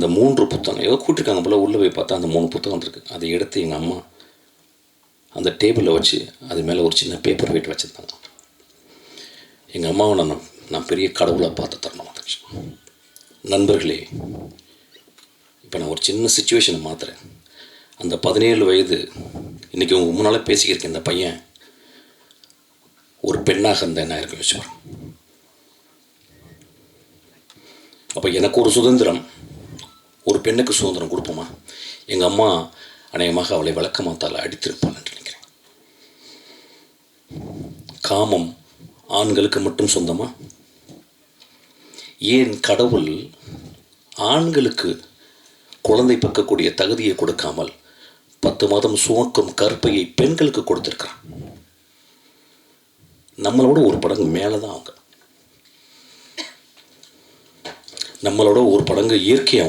அந்த மூன்று புத்தகம் ஏதோ கூட்டிருக்காங்க போல் உள்ளே போய் பார்த்தா அந்த மூணு புத்தகம் இருக்குது அதை எடுத்து எங்கள் அம்மா அந்த டேபிளில் வச்சு அது மேலே ஒரு சின்ன பேப்பர் வெயிட் வச்சுருந்தாங்க. எங்கள் அம்மாவை நான் நான் பெரிய கடவுளாக பார்த்து தரணும் வந்துச்சு நண்பர்களே இப்போ நான் ஒரு சின்ன சுச்சுவேஷனை மாத்துறேன். அந்த பதினேழு வயது இன்றைக்கி உங்கள் முன்னால் பேசிக்கிருக்கேன் இந்த பையன் ஒரு பெண்ணாக இருந்தால் என்ன இருக்கும் யோசிச்சு அப்போ எனக்கு ஒரு சுதந்திரம். ஒரு பெண்ணுக்கு சுதந்திரம் கொடுப்போமா? எங்கள் அம்மா அநேகமாக அவளை விளக்கமாத்தால் அடித்திருப்பாள் என்று நினைக்கிறேன். காமம் ஆண்களுக்கு மட்டும் சொந்தமா? ஏன் கடவுள் ஆண்களுக்கு குழந்தை பக்கக்கூடிய தகுதியை கொடுக்காமல் பத்து மாதம் சுமக்கும் கற்பையை பெண்களுக்கு கொடுத்திருக்கிறான்? நம்மளோட ஒரு படங்கு மேலே தான் அவங்க. நம்மளோட ஒரு படங்கு இயற்கையாக